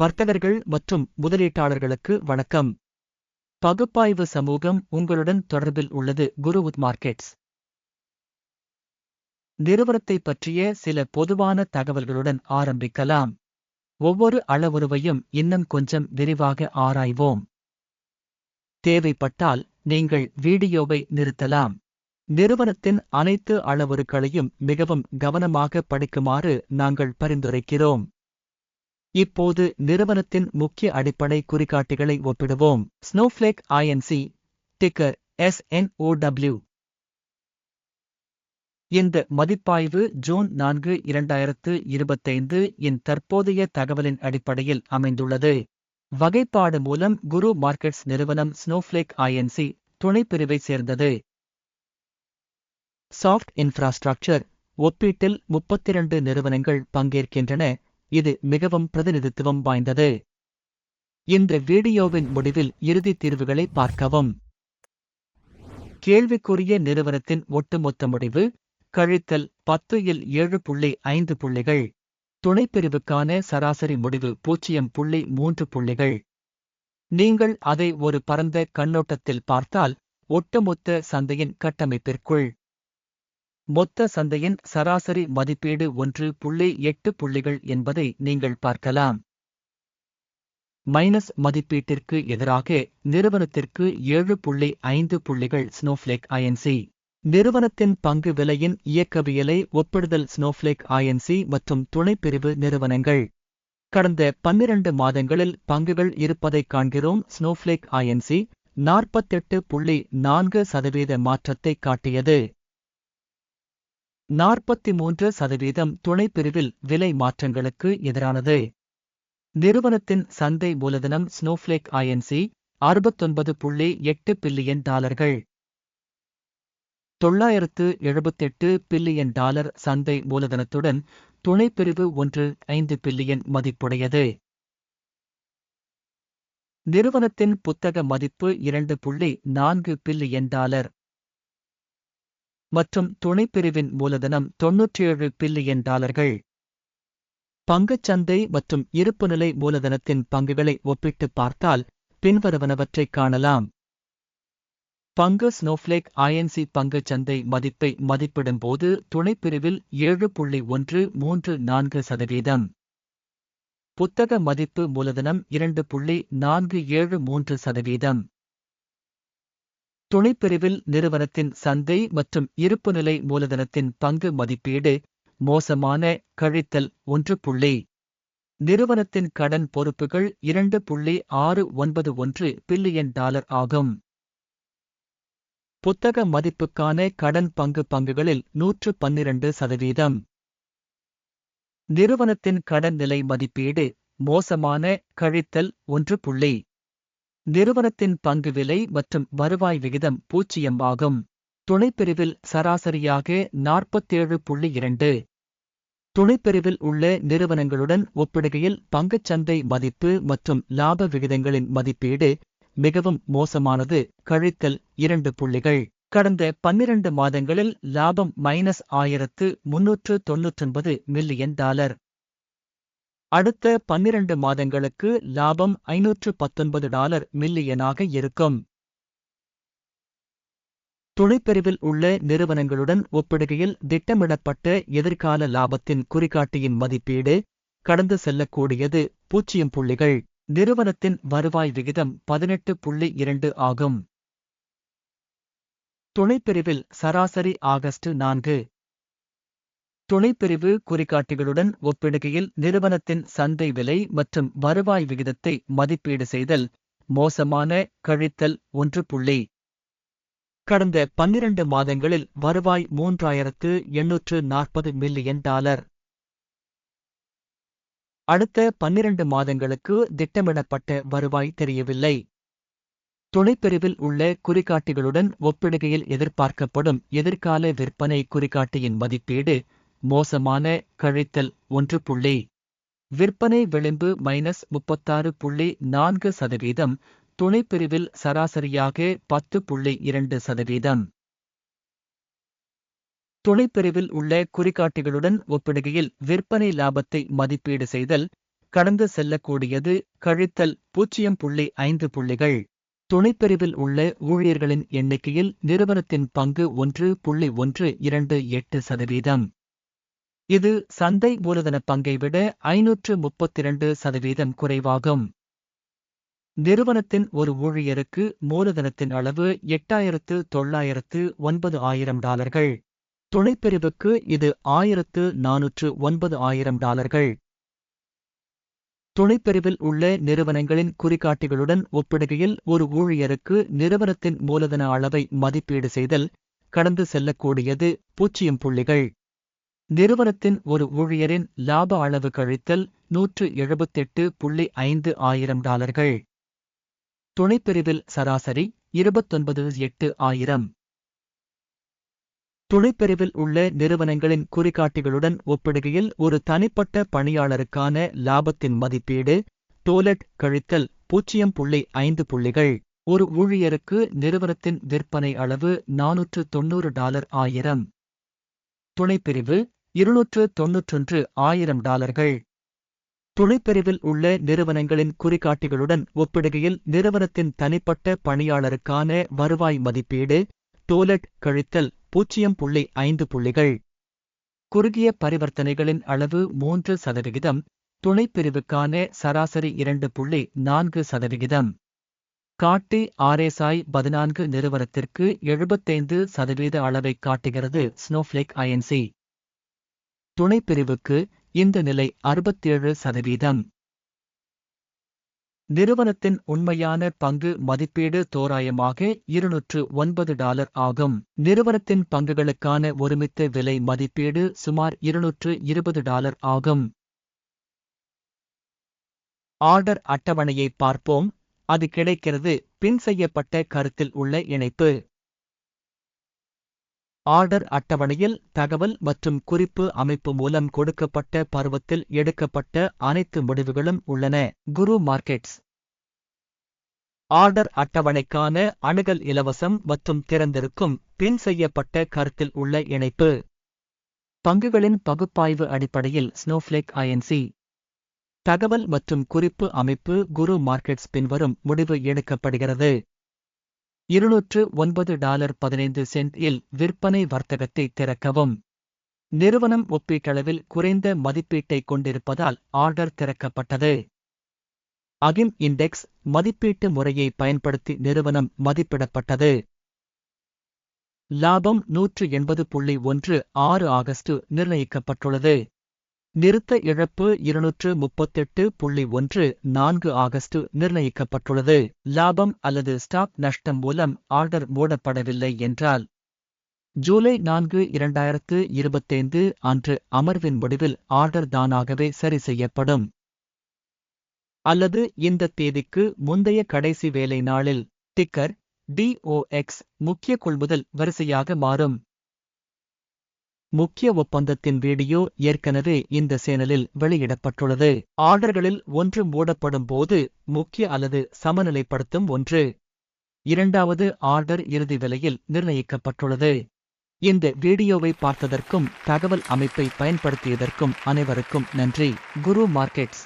வர்த்தகர்கள் மற்றும் முதலீட்டாளர்களுக்கு வணக்கம். பகுப்பாய்வு சமூகம் உங்களுடன் தொடர்பில் உள்ளது குருவுத் மார்க்கெட்ஸ். நிறுவனத்தை பற்றிய சில பொதுவான தகவல்களுடன் ஆரம்பிக்கலாம். ஒவ்வொரு அளவுருவையும் இன்னும் கொஞ்சம் விரிவாக ஆராய்வோம். தேவைப்பட்டால் நீங்கள் வீடியோவை நிறுத்தலாம். நிறுவனத்தின் அனைத்து அளவுருக்களையும் மிகவும் கவனமாக படிக்குமாறு நாங்கள் பரிந்துரைக்கிறோம். இப்போது நிறுவனத்தின் முக்கிய அடிப்படை குறிகாட்டிகளை ஒப்பிடுவோம். ஸ்னோஃப்ளேக் ஐஎன்சி டிக்கர் எஸ்என்ஓடபிள்யூ இந்த மதிப்பாய்வு ஜூன் நான்கு இரண்டாயிரத்து இருபத்தைந்து இன் தற்போதைய தகவலின் அடிப்படையில் அமைந்துள்ளது. வகைப்பாடு மூலம் குரு மார்க்கெட்ஸ் நிறுவனம் ஸ்னோஃப்ளேக் ஐஎன்சி துணைப்பிரிவை சேர்ந்தது. சாஃப்ட் இன்ஃப்ராஸ்ட்ரக்சர் ஒப்பீட்டில் முப்பத்திரண்டு நிறுவனங்கள் பங்கேற்கின்றன. இது மிகவும் பிரதிநிதித்துவம் வாய்ந்தது. இந்த வீடியோவின் முடிவில் இறுதி தீர்வுகளை பார்க்கவும். கேள்விக்குரிய நிறுவனத்தின் ஒட்டுமொத்த முடிவு கழித்தல் பத்து இல் ஏழு புள்ளி ஐந்து புள்ளிகள். துணைப்பிரிவுக்கான சராசரி முடிவு பூஜ்ஜியம் புள்ளி மூன்று புள்ளிகள். நீங்கள் அதை ஒரு பரந்த கண்ணோட்டத்தில் பார்த்தால் ஒட்டுமொத்த சந்தையின் கட்டமைப்பிற்குள். மொத்த சந்தையின் சராசரி மதிப்பீடு ஒன்று புள்ளி எட்டு புள்ளிகள் என்பதை நீங்கள் பார்க்கலாம். மைனஸ் மதிப்பீட்டிற்கு எதிராக நிறுவனத்திற்கு ஏழு புள்ளி ஐந்து புள்ளிகள் ஸ்னோஃப்ளேக் ஐஎன்சி நிறுவனத்தின் பங்கு விலையின் இயக்கவியலை ஒப்பிடுதல் ஸ்னோஃப்ளேக் ஐஎன்சி மற்றும் துணைப்பிரிவு நிறுவனங்கள். கடந்த பன்னிரண்டு மாதங்களில் பங்குகள் இருப்பதைக் காண்கிறோம் ஸ்னோஃப்ளேக் ஐஎன்சி நாற்பத்தெட்டு புள்ளி நான்கு சதவீத மாற்றத்தை காட்டியது. நாற்பத்தி மூன்று சதவீதம் துணைப்பிரிவில் விலை மாற்றங்களுக்கு எதிரானது. நிறுவனத்தின் சந்தை மூலதனம் ஸ்னோஃப்ளேக் ஐஎன்சி அறுபத்தொன்பது புள்ளி எட்டு பில்லியன் டாலர்கள். தொள்ளாயிரத்து எழுபத்தெட்டு பில்லியன் டாலர் சந்தை மூலதனத்துடன் துணைப்பிரிவு ஒன்று ஐந்து பில்லியன் மதிப்புடையது. நிறுவனத்தின் புத்தக மதிப்பு இரண்டு புள்ளி நான்கு பில்லியன் டாலர். மற்றும் துணைப்பிரிவின் மூலதனம் தொன்னூற்றேழு பில்லியன் டாலர்கள். பங்குச்சந்தை மற்றும் இருப்புநிலை மூலதனத்தின் பங்குகளை ஒப்பிட்டு பார்த்தால் பின்வருவனவற்றைக் காணலாம். பங்கு ஸ்னோஃப்ளேக் ஐஎன்சி பங்குச் சந்தை மதிப்பை மதிப்பிடும்போது துணைப்பிரிவில் ஏழு புள்ளி ஒன்று மூன்று நான்கு சதவீதம். புத்தக மதிப்பு மூலதனம் இரண்டு புள்ளி நான்கு ஏழு மூன்று சதவீதம். துணைப்பிரிவில் நிறுவனத்தின் சந்தை மற்றும் இருப்புநிலை மூலதனத்தின் பங்கு மதிப்பீடு மோசமான கழித்தல் ஒன்று புள்ளி. நிறுவனத்தின் கடன் பொறுப்புகள் இரண்டு புள்ளி ஆறு ஒன்பது ஒன்று பில்லியன் டாலர் ஆகும். புத்தக மதிப்புக்கான கடன் பங்கு பங்குகளில் நூற்று பன்னிரண்டு சதவீதம். நிறுவனத்தின் கடன் நிலை மதிப்பீடு மோசமான கழித்தல் ஒன்று புள்ளி. நிறுவனத்தின் பங்கு விலை மற்றும் வருவாய் விகிதம் பூஜ்ஜியம் ஆகும். துணைப்பிரிவில் சராசரியாக நாற்பத்தேழு புள்ளி இரண்டு. துணைப்பிரிவில் உள்ள நிறுவனங்களுடன் ஒப்பிடுகையில் பங்குச்சந்தை மதிப்பு மற்றும் லாப விகிதங்களின் மதிப்பீடு மிகவும் மோசமானது. கழித்தல் இரண்டு புள்ளிகள். கடந்த பன்னிரண்டு மாதங்களில் லாபம் மைனஸ் ஆயிரத்து முன்னூற்று தொன்னூற்றொன்பது மில்லியன் டாலர். அடுத்த பன்னிரண்டு மாதங்களுக்கு லாபம் ஐநூற்று பத்தொன்பது டாலர் மில்லியனாக இருக்கும். துணைப்பிரிவில் உள்ள நிறுவனங்களுடன் ஒப்பிடுகையில் திட்டமிடப்பட்ட எதிர்கால லாபத்தின் குறிகாட்டியின் மதிப்பீடு கடந்து செல்லக்கூடியது பூஜ்ஜியம் புள்ளிகள். நிறுவனத்தின் வருவாய் விகிதம் பதினெட்டு புள்ளி இரண்டு ஆகும். துணைப்பிரிவில் சராசரி ஆகஸ்ட் நான்கு துணைப்பிரிவு குறிகாட்டிகளுடன் ஒப்பிடுகையில் நிறுவனத்தின் சந்தை விலை மற்றும் வருவாய் விகிதத்தை மதிப்பீடு செய்தல் மோசமான கழித்தல் ஒன்று புள்ளி. கடந்த பன்னிரண்டு மாதங்களில் வருவாய் மூன்றாயிரத்து எண்ணூற்று நாற்பது மில்லியன் டாலர். அடுத்த பன்னிரண்டு மாதங்களுக்கு திட்டமிடப்பட்ட வருவாய் தெரியவில்லை. துணைப்பிரிவில் உள்ள குறிகாட்டிகளுடன் ஒப்பிடுகையில் எதிர்பார்க்கப்படும் எதிர்கால விற்பனை குறிகாட்டியின் மதிப்பீடு மோசமான கழித்தல் ஒன்று புள்ளி. விற்பனை விளிம்பு மைனஸ் முப்பத்தாறு புள்ளி நான்கு சதவீதம். துணைப்பிரிவில் சராசரியாக பத்து புள்ளி இரண்டு சதவீதம். துணைப்பிரிவில் உள்ள குறிகாட்டிகளுடன் ஒப்பிடுகையில் விற்பனை லாபத்தை மதிப்பீடு செய்தல் கடந்து செல்லக்கூடியது கழித்தல் பூஜ்ஜியம் புள்ளி ஐந்து புள்ளிகள். துணைப்பிரிவில் உள்ள ஊழியர்களின் எண்ணிக்கையில் நிறுவனத்தின் பங்கு ஒன்று புள்ளி ஒன்று இரண்டு எட்டு சதவீதம். இது சந்தை மூலதன பங்கை விட ஐநூற்று முப்பத்திரண்டு சதவீதம் குறைவாகும். நிறுவனத்தின் ஒரு ஊழியருக்கு மூலதனத்தின் அளவு எட்டாயிரத்து தொள்ளாயிரத்து ஒன்பது ஆயிரம் டாலர்கள். துணைப்பிரிவுக்கு இது ஆயிரத்து நானூற்று ஒன்பது ஆயிரம் டாலர்கள். துணைப்பிரிவில் உள்ள நிறுவனங்களின் குறிகாட்டிகளுடன் ஒப்பிடுகையில் ஒரு ஊழியருக்கு நிறுவனத்தின் மூலதன அளவை மதிப்பீடு செய்தல் கடந்து செல்லக்கூடியது பூஜ்ஜியம் புள்ளிகள். நிறுவனத்தின் ஒரு ஊழியரின் லாப அளவு கழித்தல் நூற்று எழுபத்தெட்டு புள்ளி ஐந்து ஆயிரம் டாலர்கள். துணைப்பிரிவில் சராசரி இருபத்தொன்பது எட்டு ஆயிரம். துணைப்பிரிவில் உள்ள நிறுவனங்களின் குறிகாட்டிகளுடன் ஒப்பிடுகையில் ஒரு தனிப்பட்ட பணியாளருக்கான லாபத்தின் மதிப்பீடு டோலட் கழித்தல் பூஜ்ஜியம் புள்ளி ஐந்து புள்ளிகள். ஒரு ஊழியருக்கு நிறுவனத்தின் விற்பனை அளவு நானூற்று தொன்னூறு டாலர் ஆயிரம். துணைப்பிரிவு இருநூற்று தொன்னூற்றொன்று ஆயிரம் டாலர்கள். துணைப்பிரிவில் உள்ள நிறுவனங்களின் குறிகாட்டிகளுடன் ஒப்பிடுகையில் நிறுவனத்தின் தனிப்பட்ட பணியாளருக்கான வருவாய் மதிப்பீடு டோலட் கழித்தல் பூஜ்ஜியம் புள்ளி ஐந்து புள்ளிகள். குறுகிய பரிவர்த்தனைகளின் அளவு மூன்று சதவிகிதம் துணைப்பிரிவுக்கான சராசரி இரண்டு புள்ளி நான்கு சதவிகிதம். காட்டி ஆர்எஸ்ஐ பதினான்கு நிறுவனத்திற்கு எழுபத்தைந்து சதவீத அளவை காட்டுகிறது ஸ்னோஃப்ளேக் ஐஎன்சி துணைப்பிரிவுக்கு இந்த நிலை அறுபத்தேழு சதவீதம். நிறுவனத்தின் உண்மையான பங்கு மதிப்பீடு தோராயமாக இருநூற்று ஒன்பது டாலர் ஆகும். நிறுவனத்தின் பங்குகளுக்கான ஒருமித்த விலை மதிப்பீடு சுமார் இருநூற்று இருபது டாலர் ஆகும். ஆர்டர் அட்டவணையை பார்ப்போம். அது கிடைக்கிறது. பின் செய்யப்பட்ட கருத்தில் உள்ள இணைப்பு. ஆர்டர் அட்டவணையில் தகவல் மற்றும் குறிப்பு அமைப்பு மூலம் கொடுக்கப்பட்ட பருவத்தில் எடுக்கப்பட்ட அனைத்து முடிவுகளும் உள்ளன. குரு மார்க்கெட்ஸ். ஆர்டர் அட்டவணைக்கான அணுகல் இலவசம் மற்றும் திறந்திருக்கும் பின் செய்யப்பட்ட கருத்தில் உள்ள இணைப்பு. பங்குகளின் பகுப்பாய்வு அடிப்படையில் ஸ்னோஃப்ளேக் ஐஎன்சி தகவல் மற்றும் குறிப்பு அமைப்பு குரு மார்க்கெட்ஸ் பின்வரும் முடிவு எடுக்கப்படுகிறது. இருநூற்று ஒன்பது டாலர் பதினைந்து சென்ட் இல் விற்பனை வர்த்தகத்தை திறக்கவும். நிறுவனம் ஒப்பீட்டளவில் குறைந்த மதிப்பீட்டை கொண்டிருப்பதால் ஆர்டர் திறக்கப்பட்டது. அகிம் இண்டெக்ஸ் மதிப்பீட்டு முறையை பயன்படுத்தி நிறுவனம் மதிப்பிடப்பட்டது. லாபம் நூற்று எண்பது புள்ளி ஒன்று ஆறு ஆகஸ்டு நிர்ணயிக்கப்பட்டுள்ளது. நிறுத்த இழப்பு இருநூற்று முப்பத்தெட்டு புள்ளி ஒன்று நான்கு ஆகஸ்டு நிர்ணயிக்கப்பட்டுள்ளது. லாபம் அல்லது ஸ்டாக் நஷ்டம் மூலம் ஆர்டர் மூடப்படவில்லை என்றால் ஜூலை நான்கு இரண்டாயிரத்து இருபத்தைந்து அன்று அமர்வின் முடிவில் ஆர்டர் தானாகவே சரி செய்யப்படும். அல்லது இந்த தேதிக்கு முந்தைய கடைசி வேலை நாளில் டிக்கர் டிஓஎக்ஸ் முக்கிய கொள்முதல் வரிசையாக மாறும். முக்கிய ஒப்பந்தத்தின் வீடியோ ஏற்கனவே இந்த சேனலில் வெளியிடப்பட்டுள்ளது. ஆர்டர்களில் ஒன்று மூடப்படும் போது முக்கிய அல்லது சமநிலைப்படுத்தும் ஒன்று. இரண்டாவது ஆர்டர் இறுதி விலையில் நிர்ணயிக்கப்பட்டுள்ளது. இந்த வீடியோவை பார்த்ததற்கும் தகவல் அமைப்பை பயன்படுத்தியதற்கும் அனைவருக்கும் நன்றி. குரு மார்க்கெட்ஸ்.